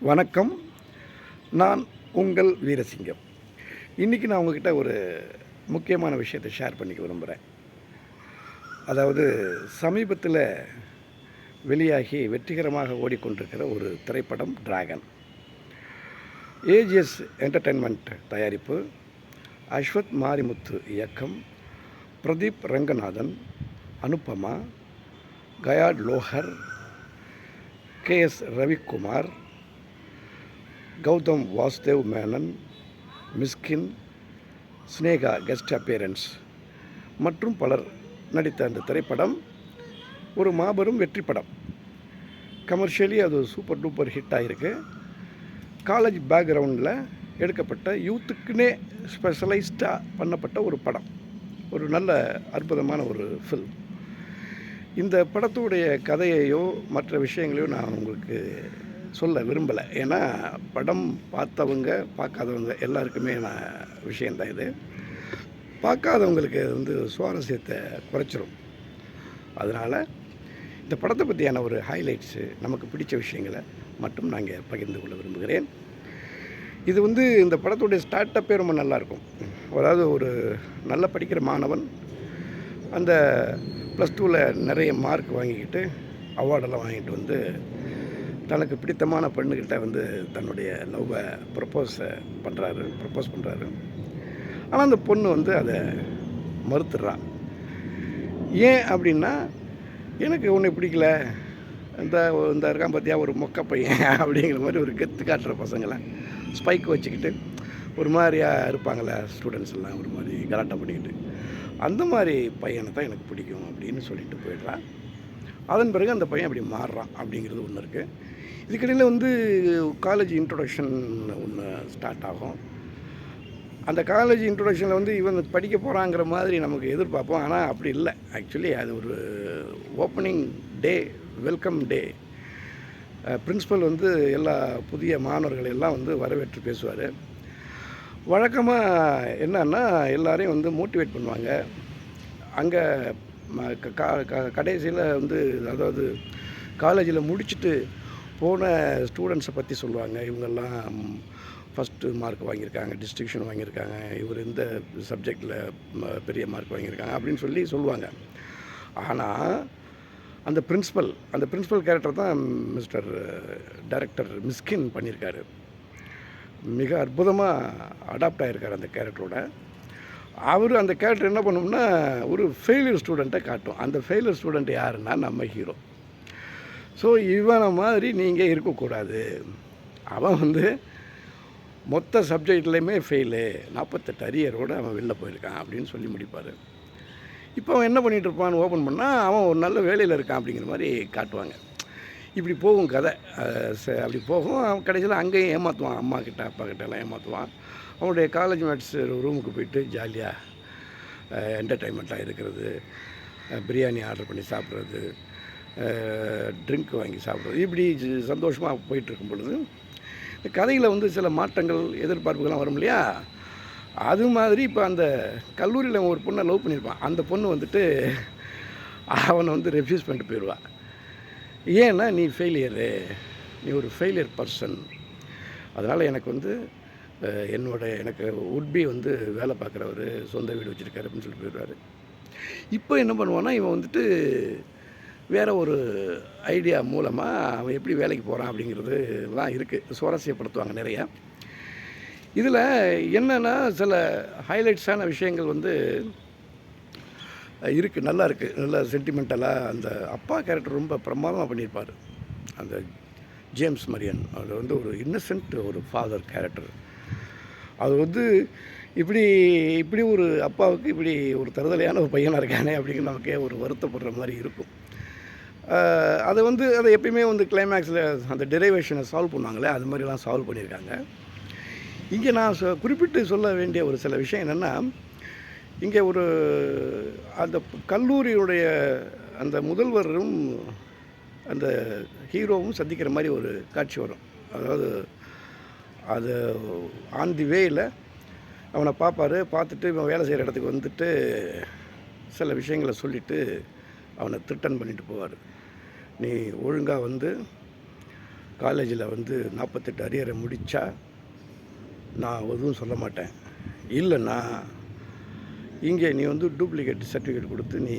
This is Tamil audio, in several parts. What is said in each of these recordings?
வணக்கம். நான் உங்கள் வீரசிங்கம். இன்றைக்கி நான் உங்ககிட்ட ஒரு முக்கியமான விஷயத்தை ஷேர் பண்ணிக்க விரும்புகிறேன் அதாவது சமீபத்தில் வெளியாகி வெற்றிகரமாக ஓடிக்கொண்டிருக்கிற ஒரு திரைப்படம் டிராகன் ஏஜிஎஸ் என்டர்டெயின்மெண்ட் தயாரிப்பு அஸ்வத் மாரிமுத்து இயக்கம் Pradeep Ranganathan Anupama Kayadu Lohar K S Ravikumar Gautham Vasudev Menon Mysskin Sneha guest appearance மற்றும் பலர் நடித்த அந்த திரைப்படம் ஒரு மாபெரும் வெற்றி படம். கமர்ஷியலி அது சூப்பர் டூப்பர் ஹிட் ஆகிருக்கு காலேஜ் பேக்ரவுண்டில் எடுக்கப்பட்ட யூத்துக்குன்னே ஸ்பெஷலைஸ்டாக பண்ணப்பட்ட ஒரு படம். ஒரு நல்ல அற்புதமான ஒரு ஃபில்ம் இந்த படத்துடைய கதையையோ மற்ற விஷயங்களையோ நான் உங்களுக்கு சொல்ல விரும்பலை. ஏன்னா படம் பார்த்தவங்க பார்க்காதவங்க எல்லாருக்குமே நான் விஷயந்தான் இது. பார்க்காதவங்களுக்கு அது வந்து சுவாரஸ்யத்தை குறைச்சிரும். அதனால் இந்த படத்தை பற்றியான ஒரு ஹைலைட்ஸு நமக்கு பிடிச்ச விஷயங்களை மட்டும் நாங்கள் பகிர்ந்து கொள்ள விரும்புகிறேன். இது வந்து இந்த படத்துடைய ஸ்டார்ட் அப்பே ரொம்ப நல்லாயிருக்கும் அதாவது ஒரு நல்லா படிக்கிற மாணவன் அந்த ப்ளஸ் டூவில் நிறைய மார்க் வாங்கிக்கிட்டு அவார்டெல்லாம் வாங்கிட்டு வந்து தனக்கு பிடித்தமான பெண்ணுக்கிட்ட வந்து தன்னுடைய லவ்வை ப்ரப்போஸ் பண்ணுறாரு ப்ரப்போஸ் பண்ணுறாரு ஆனால் அந்த பொண்ணு வந்து அதை மறுத்துடுறான் ஏன் அப்படின்னா எனக்கு உன்னை பிடிக்கல. இந்த இந்த இருக்கான் பார்த்தியா ஒரு மொக்க பையன் அப்படிங்கிற மாதிரி ஒரு கெத்து காட்டுற பசங்களை ஸ்பைக் வச்சுக்கிட்டு ஒரு மாதிரியாக இருப்பாங்களே ஸ்டூடெண்ட்ஸ் எல்லாம் ஒரு மாதிரி கலாட்டம் பண்ணிக்கிட்டு. அந்த மாதிரி பையனை தான் எனக்கு பிடிக்கும் அப்படின்னு சொல்லிட்டு போயிடுறான் அதன் பிறகு அந்த பையன் அப்படி மாறுறான் அப்படிங்கிறது ஒன்று இருக்குது இதுக்கிடையில் வந்து காலேஜ் இன்ட்ரொடக்ஷன் ஒன்று ஸ்டார்ட் ஆகும். அந்த காலேஜ் இன்ட்ரொடக்ஷனில் வந்து இவன் படிக்க போகிறாங்கிற மாதிரி நமக்கு எதிர்பார்ப்போம். ஆனால் அப்படி இல்லை. ஆக்சுவலி அது ஒரு opening day welcome day principal வந்து எல்லா புதிய மாணவர்கள் எல்லாம் வந்து வரவேற்று பேசுவார். வழக்கமாக என்னன்னா எல்லாரையும் வந்து மோட்டிவேட் பண்ணுவாங்க. அங்கே கடைசியில் வந்து அதாவது காலேஜில் முடிச்சுட்டு போன ஸ்டூடெண்ட்ஸை பற்றி சொல்லுவாங்க. இவங்கெல்லாம் ஃபஸ்ட்டு மார்க் வாங்கியிருக்காங்க டிஸ்டிங்ஷன் வாங்கியிருக்காங்க. இவர் இந்த சப்ஜெக்டில் பெரிய மார்க் வாங்கியிருக்காங்க அப்படின்னு சொல்லி சொல்லுவாங்க. ஆனால் அந்த பிரின்ஸிபல் அந்த பிரின்ஸிபல் கேரக்டர் தான் மிஸ்டர் டைரக்டர் மிஸ்கின் பண்ணியிருக்காரு. மிக அற்புதமாக அடாப்ட் ஆகிருக்கார் அந்த கேரக்டரோட அவர் அந்த கேரக்டர் என்ன பண்ணோம்னா ஒரு ஃபெயிலியர் ஸ்டூடெண்ட்டை காட்டும். அந்த ஃபெயிலியர் ஸ்டூடெண்ட் யாருன்னா நம்ம ஹீரோ ஸோ இவனை மாதிரி நீங்கள் இருக்கக்கூடாது. அவன் வந்து மொத்த சப்ஜெக்ட்லேயுமே ஃபெயிலு நாற்பத்தெட்டு அரியரோடு அவன் வெளில போயிருக்கான் அப்படின்னு சொல்லி முடிப்பார். இப்போ அவன் என்ன பண்ணிகிட்டு இருப்பான்னு ஓப்பன் பண்ணால் அவன் ஒரு நல்ல வேலையில் இருக்கான் அப்படிங்கிற மாதிரி காட்டுவாங்க. இப்படி போகும் கதை. அப்படி போகும். கடைசியில் அங்கேயும் ஏமாற்றுவான் அம்மா கிட்ட அப்பா கிட்டலாம் ஏமாற்றுவான் அவனுடைய காலேஜ் மேட்ஸ் ரூமுக்கு போயிட்டு ஜாலியாக என்டர்டைன்மெண்ட்டாக இருக்கிறது. பிரியாணி ஆர்டர் பண்ணி சாப்பிட்றது. ட்ரிங்க் வாங்கி சாப்பிட்றது. இப்படி சந்தோஷமாக போயிட்டுருக்கும் பொழுது இந்த கதையில் வந்து சில மாற்றங்கள் எதிர்பார்ப்புகள்லாம் வரும் இல்லையா? அது மாதிரி இப்போ அந்த கல்லூரியில் ஒரு பொண்ணை லவ் பண்ணியிருப்பான். அந்த பொண்ணு வந்துட்டு அவனை வந்து ரெஃப்யூஸ் பண்ணிட்டு போயிடுவான் ஏன்னா நீ ஃபெயிலியரு நீ ஒரு ஃபெயிலியர் பர்சன் அதனால் எனக்கு வந்து என்னோட எனக்கு உட்பி வந்து வேலை பார்க்குறவர் சொந்த வீடு வச்சுருக்காரு அப்படின்னு சொல்லி போயிடுவார். இப்போ என்ன பண்ணுவான்னா இவன் வந்துட்டு வேறு ஒரு ஐடியா மூலமாக அவன் எப்படி வேலைக்கு போகிறான் அப்படிங்கிறதுலாம் இருக்குது சுவாரஸ்யப்படுத்துவாங்க நிறையா. இதில் என்னென்னா சில ஹைலைட்ஸான விஷயங்கள் வந்து இருக்குது நல்லா இருக்குது நல்லா சென்டிமெண்டலாக அந்த அப்பா கேரக்டர் ரொம்ப பிரமாதமாக பண்ணியிருப்பார். அந்த ஜேம்ஸ் மரியன். அது வந்து ஒரு இன்னசென்ட் ஒரு ஃபாதர் கேரக்டர் அது வந்து இப்படி இப்படி ஒரு அப்பாவுக்கு இப்படி ஒரு தருதலையான ஒரு பையனாக இருக்கானே அப்படிங்கிற நமக்கே ஒரு வருத்தப்படுற மாதிரி இருக்கும். அதை வந்து அதை எப்பயுமே வந்து கிளைமேக்ஸில் அந்த டெரைவேஷனை சால்வ் பண்ணுவாங்களே அது மாதிரிலாம் சால்வ் பண்ணியிருக்காங்க. இங்கே நான் சொ குறிப்பிட்டு சொல்ல வேண்டிய ஒரு சில விஷயம் என்னென்னா இங்கே ஒரு அந்த கல்லூரியுடைய அந்த முதல்வரும் அந்த ஹீரோவும் சந்திக்கிற மாதிரி ஒரு காட்சி வரும். அதாவது அது ஆன் தி வேயில் அவனை பார்ப்பார் பார்த்துட்டு இவன் வேலை செய்கிற இடத்துக்கு வந்துட்டு சில விஷயங்களை சொல்லிவிட்டு அவனை திட்டன் பண்ணிட்டு போவார். நீ ஒழுங்காக வந்து காலேஜில் வந்து நாற்பத்தெட்டு அரியரை முடித்தா நான் எதுவும் சொல்ல மாட்டேன். இல்லைன்னா இங்கே நீ வந்து டூப்ளிகேட் சர்டிஃபிகேட் கொடுத்து நீ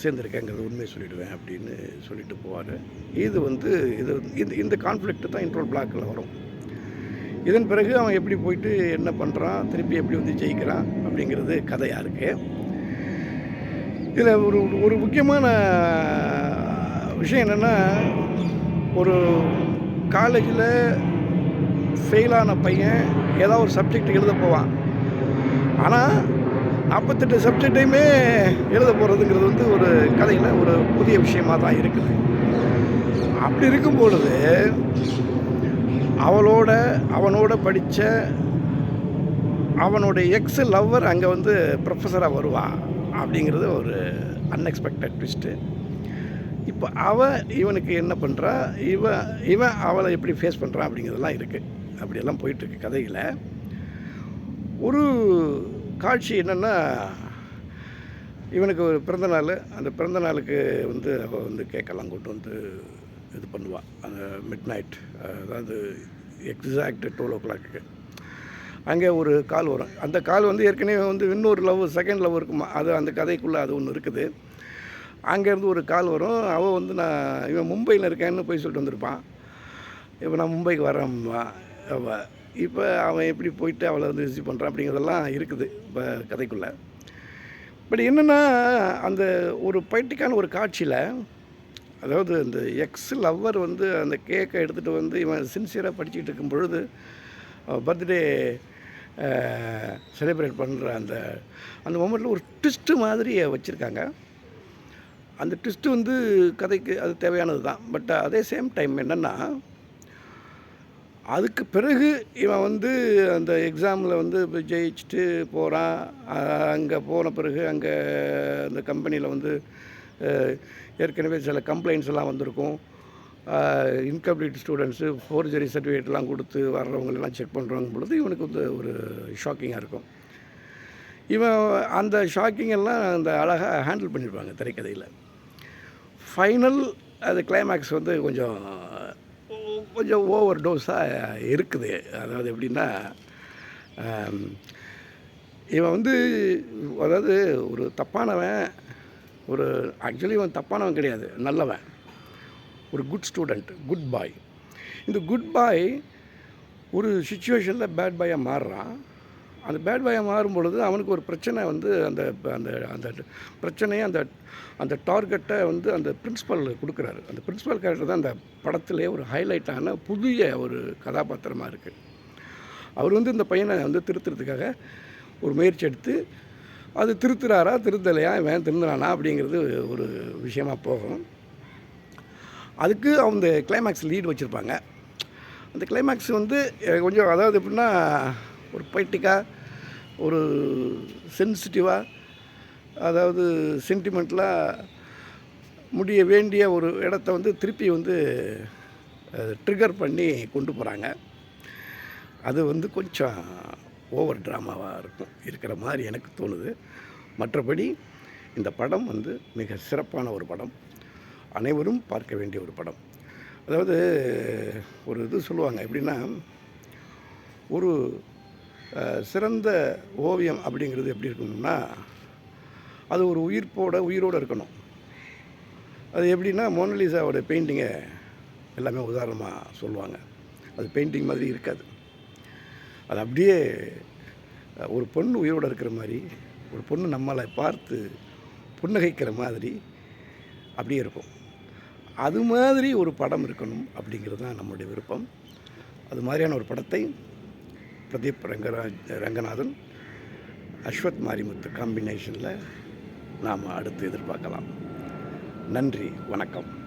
சேர்ந்துருக்கேங்கிறது உண்மையை சொல்லிவிடுவேன் அப்படின்னு சொல்லிட்டு போவார். இது வந்து இது இந்த இந்த கான்ஃப்ளிக்ட்டு தான் இன்ட்ரோல் பிளாக்கில் வரும். இதன் பிறகு அவன் எப்படி போயிட்டு என்ன பண்ணுறான் திருப்பி எப்படி வந்து ஜெயிக்கிறான் அப்படிங்கிறது கதையாக இருக்குது இதில் ஒரு ஒரு முக்கியமான விஷயம் என்னென்னா ஒரு காலேஜில் ஃபெயிலான பையன் ஏதாவது ஒரு சப்ஜெக்ட் எழுத போவான். ஆனால் நாற்பத்தெட்டு சப்ஜெக்டையுமே எழுத போகிறதுங்கிறது வந்து ஒரு கதையில் ஒரு புதிய விஷயமாக தான் இருக்குது. அப்படி இருக்கும் பொழுது அவளோட அவனோட படித்த அவனுடைய எக்ஸ் லவ்வர் அங்கே வந்து ப்ரொஃபஸராக வருவான் அப்படிங்கிறது ஒரு அன்எக்ஸ்பெக்டட் ட்விஸ்ட்டு இப்போ அவன் இவனுக்கு என்ன பண்ணுறா இவன் இவன் அவளை எப்படி ஃபேஸ் பண்ணுறான் அப்படிங்கிறதெல்லாம் இருக்குது அப்படியெல்லாம் போயிட்டுருக்கு கதையில். ஒரு காட்சி என்னென்னா இவனுக்கு ஒரு பிறந்த நாள். அந்த பிறந்த நாளுக்கு வந்து அவள் வந்து கேக்கெல்லாம் கொண்டு வந்து இது பண்ணுவாள் அந்த மிட் நைட் அதாவது எக்ஸாக்ட் டுவெல் ஓ கிளாக்கு அங்கே ஒரு கால் வரும். அந்த கால் வந்து ஏற்கனவே வந்து இன்னொரு லவ் செகண்ட் லவ் இருக்குமா? அது அந்த கதைக்குள்ளே அது ஒன்று இருக்குது. அங்கேருந்து ஒரு கால் வரும். அவள் வந்து நான் இவன் மும்பையில் இருக்கேன்னு போய் சொல்லிட்டு வந்திருப்பான். இப்போ நான் மும்பைக்கு வரேன் அவள் இப்போ அவன் எப்படி போயிட்டு அவளை வந்து ரிசீவ் பண்ணுறான் அப்படிங்கிறதெல்லாம் இருக்குது இப்போ கதைக்குள்ளே. பட் என்னென்னா அந்த ஒரு பைட்டிக்கான ஒரு காட்சியில் அதாவது இந்த எக்ஸ் லவ்வர் வந்து அந்த கேக்கை எடுத்துகிட்டு வந்து இவன் சின்சியராக படிச்சுக்கிட்டு இருக்கும் பொழுது பர்த்டே செலிப்ரேட் பண்ணுற அந்த அந்த மொமெண்ட்டில் ஒரு ட்விஸ்ட்டு மாதிரி வச்சுருக்காங்க. அந்த ட்விஸ்ட்டு வந்து கதைக்கு அது தேவையானது தான் பட் அதே சேம் டைம் என்னென்னா அதுக்கு பிறகு இவன் வந்து அந்த எக்ஸாமில் வந்து இப்போ ஜெயிச்சுட்டு போகிறான் அங்கே போன பிறகு அங்கே அந்த கம்பெனியில் வந்து ஏற்கனவே சில கம்ப்ளைண்ட்ஸ் எல்லாம் வந்திருக்கும். இன்கம்ப்ளீட் ஸ்டூடெண்ட்ஸு ஃபோர்ஜரி சர்டிஃபிகேட்லாம் கொடுத்து வர்றவங்களெல்லாம் செக் பண்ணுறவங்க பொழுது இவனுக்கு வந்து ஒரு ஷாக்கிங்காக இருக்கும். இவன் அந்த ஷாக்கிங் எல்லாம் அந்த அழகாக ஹேண்டில் பண்ணியிருப்பாங்க திரைக்கதையில். ஃபைனல் அது கிளைமேக்ஸ் வந்து கொஞ்சம் கொஞ்சம் ஓவர் டோஸாக இருக்குது. அதாவது எப்படின்னா இவன் வந்து அதாவது ஒரு தப்பானவன் ஒரு ஆக்சுவலி இவன் தப்பானவன் கிடையாது. நல்லவன். ஒரு குட் ஸ்டூடெண்ட் குட் பாய் இந்த குட் பாய் ஒரு சுச்சுவேஷனில் பேட் பாயாக மாறுறான். அந்த பேட் பாயாக மாறும் பொழுது அவனுக்கு ஒரு பிரச்சனை வந்து அந்த அந்த அந்த பிரச்சனையை அந்த அந்த டார்கெட்டை வந்து அந்த பிரின்ஸிபல் கொடுக்குறாரு. அந்த பிரின்ஸிபல் கேரக்டர் தான் அந்த படத்திலே ஒரு ஹைலைட்டான புதிய ஒரு கதாபாத்திரமாக இருக்குது அவர் வந்து இந்த பையனை வந்து திருத்துறதுக்காக ஒரு முயற்சி எடுத்து அது திருத்துறாரா திருத்தலையா இவன் திருந்துறானா அப்படிங்கிறது ஒரு விஷயமா போகும். அதுக்கு அவங்க கிளைமேக்ஸ் லீடு வச்சுருப்பாங்க. அந்த கிளைமேக்ஸ் வந்து கொஞ்சம் அதாவது எப்படின்னா ஒரு பொய்ட்டிக்காக ஒரு சென்சிட்டிவாக அதாவது சென்டிமெண்ட்லாம் முடிய வேண்டிய ஒரு இடத்த வந்து திருப்பி வந்து ட்ரிகர் பண்ணி கொண்டு போகிறாங்க அது வந்து கொஞ்சம் ஓவர் ட்ராமாவாக இருக்கும். இருக்கிற மாதிரி எனக்கு தோணுது. மற்றபடி இந்த படம் வந்து மிக சிறப்பான ஒரு படம். அனைவரும் பார்க்க வேண்டிய ஒரு படம். அதாவது ஒரு இது சொல்லுவாங்க எப்படின்னா ஒரு சிறந்த ஓவியம் அப்படிங்கிறது எப்படி இருக்கணும்னா அது ஒரு உயிர்ப்போட உயிரோடு இருக்கணும். அது எப்படின்னா மோனலிசாவோட பெயிண்டிங்கை எல்லாமே உதாரணமாக சொல்லுவாங்க. அது பெயிண்டிங் மாதிரி இருக்காது. அது அப்படியே ஒரு பொண்ணு உயிரோடு இருக்கிற மாதிரி ஒரு பொண்ணு நம்மளை பார்த்து புன்னகைக்கிற மாதிரி அப்படியே இருக்கும். அது மாதிரி ஒரு படம் இருக்கணும் அப்படிங்கிறது தான் நம்மளுடைய விருப்பம். அது மாதிரியான ஒரு படத்தை பிரதீப் ரங்கராஜ் ரங்கநாதன் அஸ்வத் மாரிமுத்து காம்பினேஷனில் நாம் அடுத்து எதிர்பார்க்கலாம். நன்றி வணக்கம்.